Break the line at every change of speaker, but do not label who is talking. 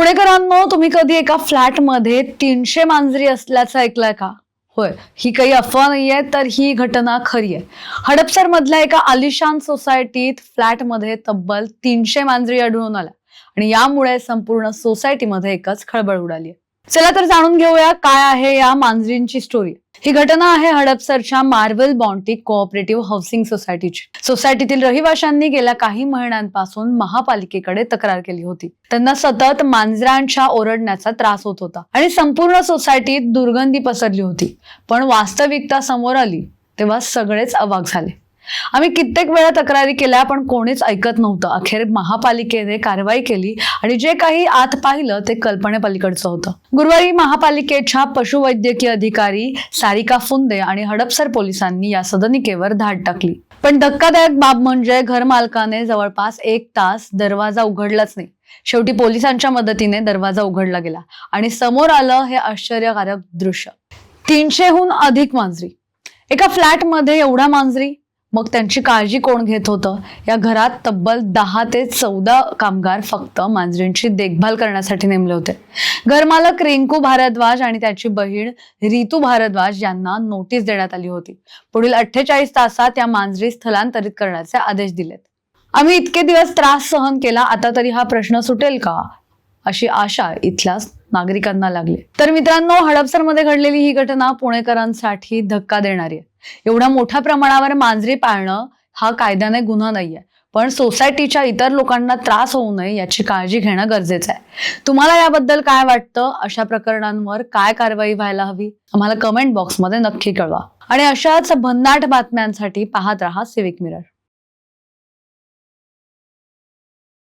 पुणेकरांनो तुम्ही कधी एका फ्लॅटमध्ये तीनशे मांजरी असल्याचं ऐकलंय का? होय ही काही अफवा नाहीये तर ही घटना खरी आहे. हडपसर मधल्या एका आलिशान सोसायटीत फ्लॅटमध्ये तब्बल तीनशे मांजरी आढळून आल्या. आणि यामुळे संपूर्ण सोसायटीमध्ये एकच खळबळ उडाली चला तर जाणून घेऊया काय आहे या मांजरींची स्टोरी ही घटना आहे हडपसरच्या मार्वल बॉन्टी कोऑपरेटिव्ह हाऊसिंग सोसायटीची. सोसायटीतील रहिवाशांनी गेल्या काही महिन्यांपासून महापालिकेकडे तक्रार केली होती. त्यांना सतत मांजरांच्या ओरडण्याचा त्रास होत होता आणि संपूर्ण सोसायटीत दुर्गंधी पसरली होती. पण वास्तविकता समोर आली तेव्हा सगळेच अवाक झाले. आम्ही कित्येक वेळा तक्रारी केल्या पण कोणीच ऐकत नव्हतं. अखेर महापालिकेने कारवाई केली आणि जे काही आत पाहिलं ते कल्पनेपलीकडचं होतं. गुरुवारी महापालिकेच्या पशुवैद्यकीय अधिकारी सारिका फुंदे आणि हडपसर पोलिसांनी या सदनिकेवर धाड टाकली. पण धक्कादायक बाब म्हणजे घरमालकाने जवळपास एक तास दरवाजा उघडलाच नाही. शेवटी पोलिसांच्या मदतीने दरवाजा उघडला गेला आणि समोर आलं हे आश्चर्यकारक दृश्य. तीनशेहून अधिक मांजरी. एका फ्लॅटमध्ये एवढा मांजरी? मग त्यांची काळजी कोण घेत होतं? या घरात तब्बल दहा ते चौदा कामगार फक्त मांजरींची देखभाल करण्यासाठी नेमले होते. घरमालक रिंकू भारद्वाज आणि त्याची बहीण रितू भारद्वाज यांना नोटीस देण्यात आली होती. पुढील अठ्ठेचाळीस तासात या मांजरी स्थलांतरित करण्याचे आदेश दिलेत. आम्ही इतके दिवस त्रास सहन केला आता तरी हा प्रश्न सुटेल का? अशी आशा इथल्या नागरिकांना लागली. तर मित्रांनो हडपसरमध्ये घडलेली ही घटना पुणेकरांसाठी धक्का देणारी आहे. एवढ्या मोठ्या प्रमाणावर मांजरी पाळणं हा कायद्याने गुन्हा नाहीये. पण सोसायटीच्या इतर लोकांना त्रास होऊ नये याची काळजी घेणं गरजेचं आहे. तुम्हाला याबद्दल काय वाटतं? अशा प्रकरणांवर काय कारवाई व्हायला हवी? आम्हाला कमेंट बॉक्समध्ये नक्की कळवा. आणि अशाच भन्नाट बातम्यांसाठी पाहत रहा सिविक मिरर